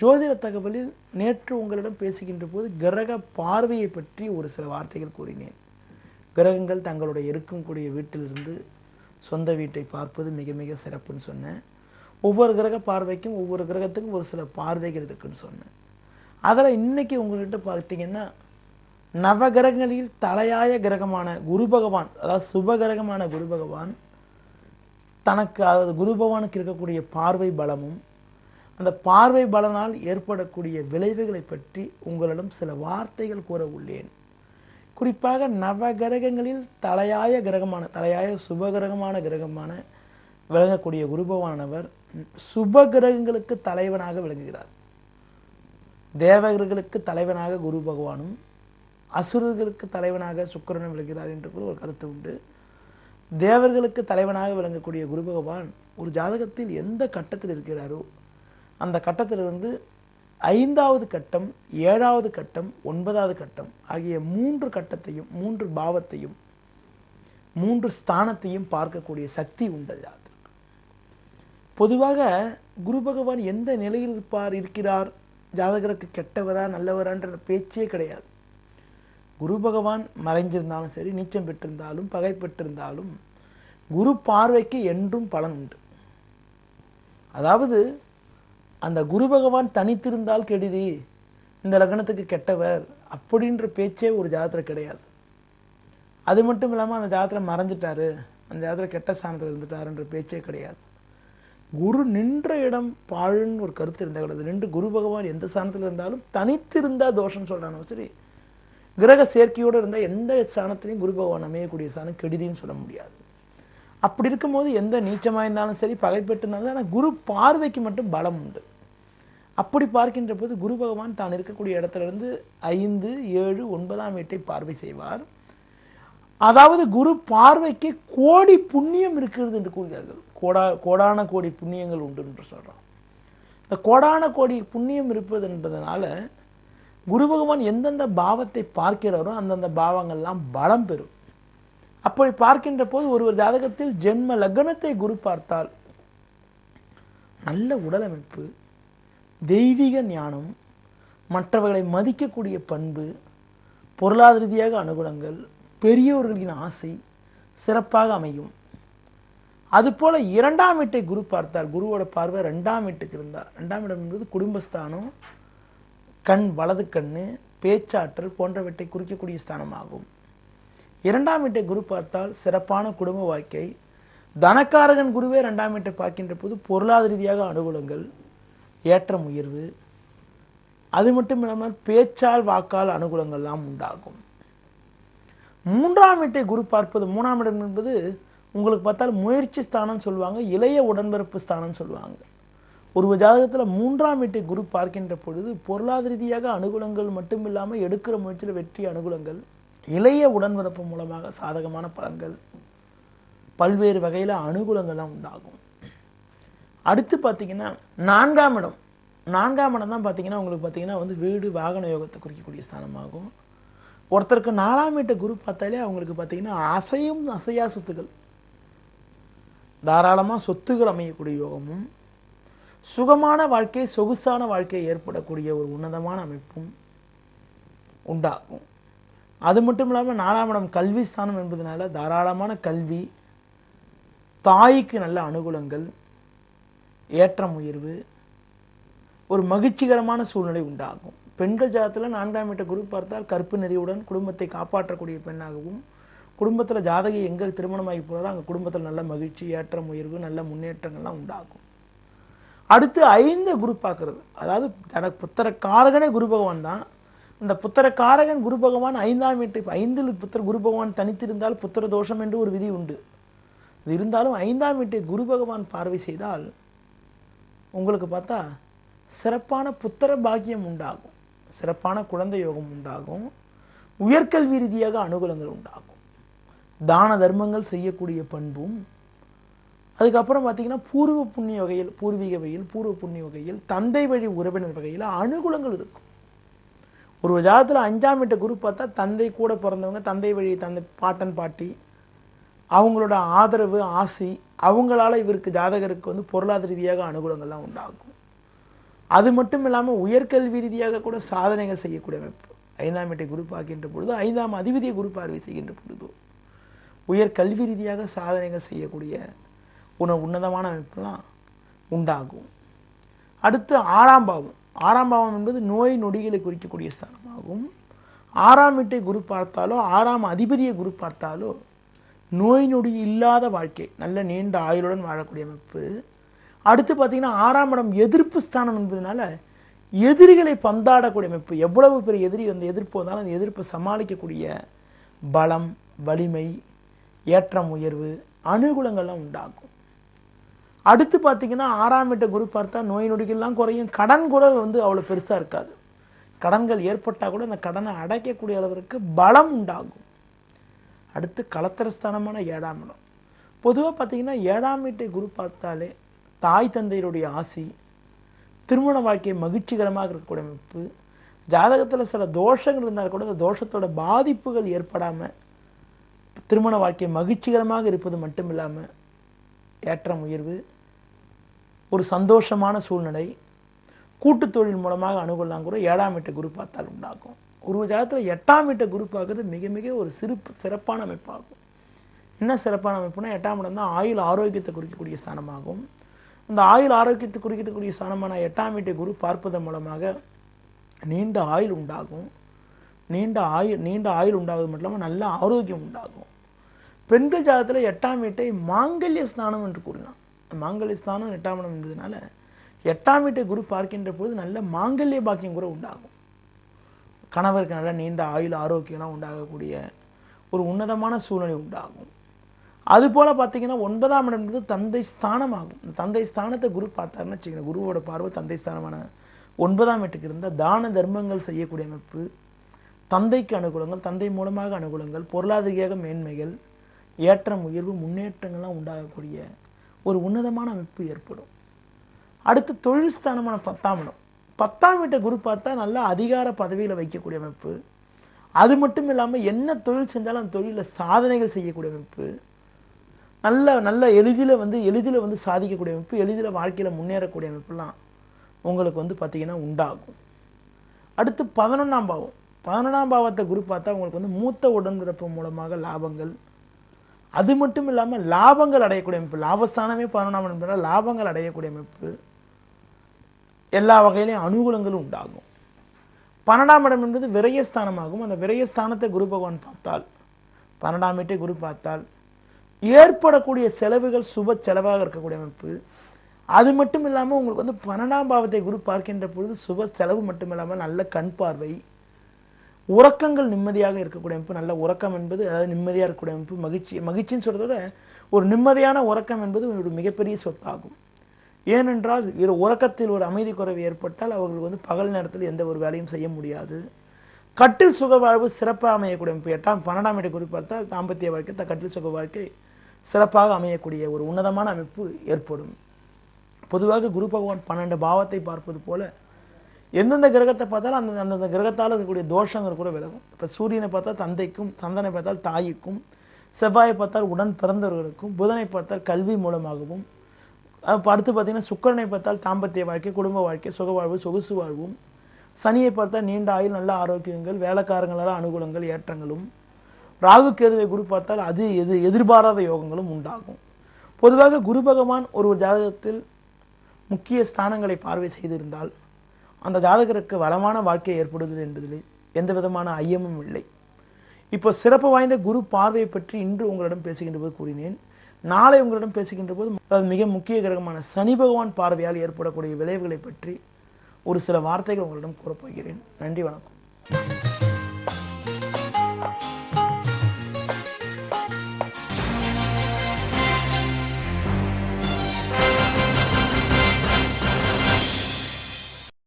ஜோதிட தகவலில் நேற்று உங்களிடம் பேசுகின்ற போது கிரக பார்வையை பற்றி ஒரு சில வார்த்தைகள் கூறினேன். கிரகங்கள் தங்களுடைய இருக்கக்கூடிய வீட்டிலிருந்து சொந்த வீட்டை பார்ப்பது மிக மிக சிறப்புன்னு சொன்னேன். ஒவ்வொரு கிரக பார்வைக்கும் ஒவ்வொரு கிரகத்துக்கும் ஒரு சில பார்வைகள் இருக்குன்னு சொன்னேன். அதில் இன்னைக்கு உங்கள்கிட்ட பார்த்தீங்கன்னா நவகிரகங்களில் தலையாய கிரகமான குரு பகவான் அதாவது சுப கிரகமான குரு பகவான் தனக்கு அதாவது குரு பகவானுக்கு இருக்கக்கூடிய பார்வை பலமும் அந்த பார்வை பலனால் ஏற்படக்கூடிய விளைவுகளை பற்றி உங்களிடம் சில வார்த்தைகள் கூற உள்ளேன். குறிப்பாக நவகிரகங்களில் தலையாய கிரகமான தலையாய சுப கிரகமான கிரகமான விளங்கக்கூடிய குருபவானவர் சுப கிரகங்களுக்கு தலைவனாக விளங்குகிறார். தேவகர்களுக்கு தலைவனாக குரு பகவானும் அசுரர்களுக்கு தலைவனாக சுக்கரனும் விளங்குகிறார் என்று கூட ஒரு கருத்து உண்டு. தேவர்களுக்கு தலைவனாக விளங்கக்கூடிய குரு பகவான் ஒரு ஜாதகத்தில் எந்த கட்டத்தில் இருக்கிறாரோ அந்த கட்டத்திலிருந்து ஐந்தாவது கட்டம் ஏழாவது கட்டம் ஒன்பதாவது கட்டம் ஆகிய மூன்று கட்டத்தையும் மூன்று பாவத்தையும் மூன்று ஸ்தானத்தையும் பார்க்கக்கூடிய சக்தி உண்டு பொதுவாக குரு பகவான் எந்த நிலையில் இருப்பார் இருக்கிறார்? ஜாதகருக்கு கெட்டவரா நல்லவரான்ற பேச்சே கிடையாது. குரு பகவான் மறைஞ்சிருந்தாலும் சரி நீச்சம் பெற்றிருந்தாலும் பகை பெற்றிருந்தாலும் குரு பார்வைக்கு என்றும் பலன் உண்டு. அதாவது அந்த குரு பகவான் தனித்திருந்தால் கெடுதி. இந்த லக்னத்துக்கு கெட்டவர் அப்படின்ற பேச்சே ஒரு ஜாதகத்தில் கிடையாது. அது மட்டும் இல்லாமல் அந்த ஜாதகத்தில் மறைஞ்சிட்டாரு அந்த ஜாதகத்தில் கெட்ட ஸ்தானத்தில் இருந்துட்டாருன்ற பேச்சே கிடையாது. குரு நின்ற இடம் பாழுன்னு ஒரு கருத்து இருந்தால் கிடையாது. நின்று குரு பகவான் எந்த ஸ்தானத்தில் இருந்தாலும் தனித்திருந்தால் தோஷம்னு சொல்கிறானோ சரி. கிரக சேர்க்கையோடு இருந்தால் எந்த ஸ்தானத்திலையும் குரு பகவான் அமையக்கூடிய ஸ்தானம் கெடுதின்னு சொல்ல முடியாது. அப்படி இருக்கும்போது எந்த நீச்சமாக இருந்தாலும் சரி பகைப்பட்டு இருந்தாலும் ஆனால் குரு பார்வைக்கு மட்டும் பலம் உண்டு. அப்படி பார்க்கின்ற போது குரு பகவான் தான் இருக்கக்கூடிய இடத்துல இருந்து ஐந்து ஏழு ஒன்பதாம் வீட்டை பார்வை செய்வார். அதாவது குரு பார்வைக்கு கோடி புண்ணியம் இருக்கிறது என்று கூறுகிறார்கள். கோடா கோடான கோடி புண்ணியங்கள் உண்டு என்று சொல்கிறோம் இந்த கோடான கோடி புண்ணியம் இருப்பது என்பதனால குரு பகவான் எந்தெந்த பாவத்தை பார்க்கிறாரோ அந்தந்த பாவங்கள்லாம் பலம் பெறும். அப்படி பார்க்கின்ற போது ஒருவர் ஜாதகத்தில் ஜென்ம லக்னத்தை குரு பார்த்தால் நல்ல உடலமைப்பு தெய்வீக ஞானம் மற்றவர்களை மதிக்கக்கூடிய பண்பு பொருளாதார ரீதியாக அனுகூலங்கள் பெரியோர்களின் ஆசை சிறப்பாக அமையும். அதுபோல இரண்டாம் வீட்டை குரு பார்த்தார் குருவோட பார்வை ரெண்டாம் வீட்டுக்கு இருந்தார் ரெண்டாம் இடம் என்பது குடும்பஸ்தானம் கண் வலது கண்ணு பேச்சாற்றல் போன்றவற்றை குறிக்கக்கூடிய ஸ்தானமாகும். இரண்டாம் வீட்டை குரு பார்த்தால் சிறப்பான குடும்ப வாழ்க்கை. தனக்காரகன் குருவே இரண்டாம் வீட்டை பார்க்கின்ற போது பொருளாதார ரீதியாக அனுகூலங்கள் ஏற்றம் உயர்வு. அது மட்டும் இல்லாமல் பேச்சால் வாக்கால் அனுகூலங்கள்லாம் உண்டாகும். மூன்றாம் வீட்டை குரு பார்ப்பது மூணாம் இடம் என்பது உங்களுக்கு பார்த்தால் முயற்சி ஸ்தானம் சொல்லுவாங்க இளைய உடன்பிறப்பு ஸ்தானம் சொல்லுவாங்க. ஒரு ஜாதகத்தில் மூன்றாம் வீட்டை குரு பார்க்கின்ற பொழுது பொருளாதார ரீதியாக அனுகூலங்கள் மட்டும் இல்லாமல் எடுக்கிற முயற்சியில் வெற்றி அனுகூலங்கள் இளைய உடன்பிறப்பு மூலமாக சாதகமான பலன்கள் பல்வேறு வகையில் அனுகூலங்கள்லாம் உண்டாகும். அடுத்து பார்த்தீங்கன்னா நான்காம் இடம். நான்காம் இடம் தான் பார்த்தீங்கன்னா உங்களுக்கு பார்த்தீங்கன்னா வந்து வீடு வாகன யோகத்தை குறிக்கக்கூடிய ஸ்தானமாகும். ஒருத்தருக்கு நாலாம் வீட்டை குரு பார்த்தாலே அவங்களுக்கு பார்த்தீங்கன்னா அசையும் அசையா சொத்துக்கள். தாராளமாக சொத்துகள் அமையக்கூடிய யோகமும் சுகமான வாழ்க்கை சொகுசான வாழ்க்கை ஏற்படக்கூடிய ஒரு உன்னதமான அமைப்பும் உண்டாகும். அது மட்டும் இல்லாமல் நாலாம் இடம் கல்வி ஸ்தானம் என்பதனால தாராளமான கல்வி தாய்க்கு நல்ல அனுகூலங்கள் ஏற்றம் உயர்வு ஒரு மகிழ்ச்சிகரமான சூழ்நிலை உண்டாகும். பெண்கள் ஜாதத்தில் நான்காம் வீட்டை குரு பார்த்தால் கற்பு நெறியுடன் குடும்பத்தை காப்பாற்றக்கூடிய பெண்ணாகவும் குடும்பத்தில் ஜாதகி எங்கே திருமணமாகி போகிறாரோ அங்கே குடும்பத்தில் நல்ல மகிழ்ச்சி ஏற்றம் உயர்வு நல்ல முன்னேற்றங்கள்லாம் உண்டாகும். அடுத்து ஐந்து குரு பார்க்கறது. அதாவது தனக்கு புத்திர காரகனே குரு பகவான் தான். இந்த புத்திர காரகன் குரு பகவான் ஐந்தாம் வீட்டு ஐந்தில் புத்திர குரு பகவான் தனித்திருந்தால் புத்திர தோஷம் என்று ஒரு விதி உண்டு. இது இருந்தாலும் ஐந்தாம் வீட்டை குரு பகவான் பார்வை செய்தால் உங்களுக்கு பார்த்தா சிறப்பான புத்திர பாக்கியம் உண்டாகும். சிறப்பான குழந்தை யோகம் உண்டாகும். உயர்கல்வி ரீதியாக அனுகூலங்கள் உண்டாகும். தான தர்மங்கள் செய்யக்கூடிய பண்பும் அதுக்கப்புறம் பார்த்திங்கன்னா பூர்வ புண்ணிய வகையில் பூர்வீக வகையில் பூர்வ புண்ணிய வகையில் தந்தை வழி உறவினர் வகையில் அனுகூலங்கள் இருக்கும். ஒரு ஜாதத்தில் அஞ்சாம் வீட்டை குரு பார்த்தா தந்தை கூட பிறந்தவங்க தந்தை வழி தந்தை பாட்டன் பாட்டி அவங்களோட ஆதரவு ஆசை அவங்களால இவருக்கு ஜாதகருக்கு வந்து பொருளாதார ரீதியாக அனுகூலங்கள்லாம் உண்டாகும். அது மட்டும் இல்லாமல் உயர்கல்வி ரீதியாக கூட சாதனைகள் செய்யக்கூடிய அமைப்பு ஐந்தாம் வீட்டை குரு பார்க்கின்ற பொழுது ஐந்தாம் அதிபதியை குரு பார்வை செய்கின்ற பொழுது உயர் கல்வி ரீதியாக சாதனைகள் செய்யக்கூடிய உண உன்னதமான அமைப்பெல்லாம் உண்டாகும். அடுத்து ஆறாம் பாவம். ஆறாம் பாவம் என்பது நோய் நொடிகளை குறிக்கக்கூடிய ஸ்தானமாகும். ஆறாம் வீட்டை குரு பார்த்தாலோ ஆறாம் அதிபதியை குரு பார்த்தாலோ நோய் நொடி இல்லாத வாழ்க்கை நல்ல நீண்ட ஆயுளுடன் வாழக்கூடிய அமைப்பு. அடுத்து பார்த்திங்கன்னா ஆறாம் இடம் எதிர்ப்பு ஸ்தானம் என்பதனால எதிரிகளை பந்தாடக்கூடிய அமைப்பு. எவ்வளவு பெரிய எதிரி வந்து எதிர்ப்பு வந்தாலும் அந்த எதிர்ப்பை சமாளிக்கக்கூடிய பலம் வலிமை ஏற்றம் உயர்வு அனுகூலங்கள்லாம் உண்டாகும். அடுத்து பார்த்தீங்கன்னா ஆறாம் வீட்டை குரு பார்த்தா நோய் நொடிகள்லாம் குறையும். கடன் கூட வந்து அவ்வளோ பெருசாக இருக்காது. கடன்கள் ஏற்பட்டால் கூட அந்த கடனை அடைக்கக்கூடிய அளவிற்கு பலம் உண்டாகும். அடுத்து கலத்தரஸ்தானமான ஏழாம் இடம். பொதுவாக பார்த்தீங்கன்னா ஏழாம் வீட்டை குரு பார்த்தாலே தாய் தந்தையருடைய ஆசை திருமண வாழ்க்கை மகிழ்ச்சிகரமாக இருக்கக்கூடிய அமைப்பு ஜாதகத்தில் சில தோஷங்கள் இருந்தால் கூட அந்த தோஷத்தோட பாதிப்புகள் ஏற்படாமல் திருமண வாழ்க்கை மகிழ்ச்சிகரமாக இருப்பது மட்டும் இல்லாமல் ஏற்றம் உயர்வு ஒரு சந்தோஷமான சூழ்நிலை. கூட்டுத் தொழில் மூலமாக அணுகலாம் கூட ஏழாம் வீட்டை குரு பார்த்தால் உண்டாகும். ஒரு ஜாதத்தில் எட்டாம் வீட்டை குரு பார்க்கறது மிக மிக ஒரு சிறப்பு சிறப்பான அமைப்பாகும். என்ன சிறப்பான அமைப்புனா எட்டாம் இடம் தான் ஆயுள் ஆரோக்கியத்தை குறிக்கக்கூடிய ஸ்தானமாகும். அந்த ஆயுள் ஆரோக்கியத்தை குறிக்கக்கூடிய ஸ்தானமான எட்டாம் வீட்டை குரு பார்ப்பதன் மூலமாக நீண்ட ஆயுள் உண்டாகும். நீண்ட ஆயுள் நீண்ட ஆயுள் உண்டாகுது மட்டும் இல்லாமல் நல்ல ஆரோக்கியம் உண்டாகும். பெண்கள் ஜாதத்தில் எட்டாம் வீட்டை மாங்கல்ய ஸ்தானம் என்று கூறினான் மாங்கல்ய ஸ்தானம் எட்டாம் இடம் என்பதனால எட்டாம் வீட்டை குரு பார்க்கின்ற பொழுது நல்ல மாங்கல்ய பாக்கியம் கூட உண்டாகும். கணவருக்கு நல்ல நீண்ட ஆயுள் ஆரோக்கியம்லாம் உண்டாகக்கூடிய ஒரு உன்னதமான சூழ்நிலை உண்டாகும். அதுபோல் பார்த்தீங்கன்னா ஒன்பதாம் இடம் என்பது தந்தை ஸ்தானமாகும். தந்தை ஸ்தானத்தை குரு பார்த்தாருன்னு வச்சுக்கோங்க. குருவோட பார்வை தந்தை ஸ்தானமான ஒன்பதாம் வீட்டுக்கு இருந்தால் தான தர்மங்கள் செய்யக்கூடிய அமைப்பு தந்தைக்கு அனுகூலங்கள் தந்தை மூலமாக அனுகூலங்கள் பொருளாதார மேன்மைகள் ஏற்றம் உயர்வு முன்னேற்றங்கள்லாம் உண்டாகக்கூடிய ஒரு உன்னதமான அமைப்பு ஏற்படும். அடுத்து தொழில் ஸ்தானமான பத்தாம் இடம். பத்தாம் வீட்டை குரு பார்த்தா நல்லா அதிகார பதவியில் வைக்கக்கூடிய அமைப்பு. அது மட்டும் இல்லாமல் என்ன தொழில் செஞ்சாலும் அந்த தொழிலில் சாதனைகள் செய்யக்கூடிய அமைப்பு. நல்ல நல்ல எளிதில் வந்து எளிதில் வந்து சாதிக்கக்கூடிய அமைப்பு எளிதில் வாழ்க்கையில் முன்னேறக்கூடிய அமைப்புலாம் உங்களுக்கு வந்து பார்த்திங்கன்னா உண்டாகும். அடுத்து பதினொன்றாம் பாவம். பதினொன்றாம் பாவத்தை குரு பார்த்தா உங்களுக்கு வந்து மூத்த உடன்பிறப்பு மூலமாக லாபங்கள் அது மட்டும் இல்லாமல் லாபங்கள் அடையக்கூடிய அமைப்பு லாபஸ்தானமே பதினொன்றாம் இடம் லாபங்கள் அடையக்கூடிய அமைப்பு எல்லா வகையிலையும் அனுகூலங்களும் உண்டாகும். பன்னெண்டாம் இடம் என்பது விரயஸ்தானமாகும். அந்த விரயஸ்தானத்தை குரு பகவான் பார்த்தால் பன்னெண்டாம் வீட்டை குரு பார்த்தால் ஏற்படக்கூடிய செலவுகள் சுப செலவாக இருக்கக்கூடிய அமைப்பு. அது மட்டும் இல்லாமல் உங்களுக்கு வந்து பன்னெண்டாம் பாவத்தை குரு பார்க்கின்ற பொழுது சுப செலவு மட்டும் இல்லாமல் நல்ல கண் பார்வை உறக்கங்கள் நிம்மதியாக இருக்கக்கூடிய அமைப்பு நல்ல உறக்கம் என்பது அதாவது நிம்மதியாக இருக்கக்கூடிய அமைப்பு மகிழ்ச்சி மகிழ்ச்சின்னு சொல்கிறத விட ஒரு நிம்மதியான உறக்கம் என்பது ஒரு மிகப்பெரிய சொத்தாகும். ஏனென்றால் இரு உறக்கத்தில் ஒரு அமைதி குறைவு ஏற்பட்டால் அவர்களுக்கு வந்து பகல் நேரத்தில் எந்த ஒரு வேலையும் செய்ய முடியாது. கட்டில் சுக வாழ்வு சிறப்பாக அமையக்கூடிய அமைப்பு. எட்டாம் பன்னெண்டாம் இடம் குறிப்பார்த்தால் தாம்பத்திய வாழ்க்கை த கட்டில் சுக வாழ்க்கை சிறப்பாக அமையக்கூடிய ஒரு உன்னதமான அமைப்பு ஏற்படும். பொதுவாக குரு பகவான் பன்னெண்டு பாவத்தை பார்ப்பது போல எந்தெந்த கிரகத்தை பார்த்தாலும் அந்த அந்தந்த கிரகத்தால் இருக்கக்கூடிய தோஷங்கள் கூட விலகும். இப்போ சூரியனை பார்த்தா தந்தைக்கும் சந்தனை பார்த்தால் தாய்க்கும் செவ்வாயை பார்த்தால் உடன் பிறந்தவர்களுக்கும் புதனை பார்த்தால் கல்வி மூலமாகவும் அடுத்து பார்த்தீங்கன்னா சுக்கரனை பார்த்தால் தாம்பத்திய வாழ்க்கை குடும்ப வாழ்க்கை சுக வாழ்வு சொகுசு வாழ்வும் சனியை பார்த்தால் நீண்ட ஆயுள் நல்ல ஆரோக்கியங்கள் வேலைக்காரங்களால் அனுகூலங்கள் ஏற்றங்களும் ராகு கேதுவை குரு பார்த்தால் அது எது எதிர்பாராத யோகங்களும் உண்டாகும். பொதுவாக குரு பகவான் ஒரு ஜாதகத்தில் முக்கிய ஸ்தானங்களை பார்வை செய்திருந்தால் அந்த ஜாதகருக்கு வளமான வாழ்க்கை ஏற்படுதல் என்பதில் எந்த விதமான ஐயமும் இல்லை. இப்போ சிறப்பு வாய்ந்த குரு பார்வையை பற்றி இன்று உங்களிடம் பேசுகின்ற போது கூறினேன். நாளை உங்களிடம் பேசுகின்ற போது அது மிக முக்கிய கிரகமான சனி பகவான் பார்வையால் ஏற்படக்கூடிய விளைவுகளை பற்றி ஒரு சில வார்த்தைகள் உங்களிடம் கூறப்போகிறேன். நன்றி வணக்கம்.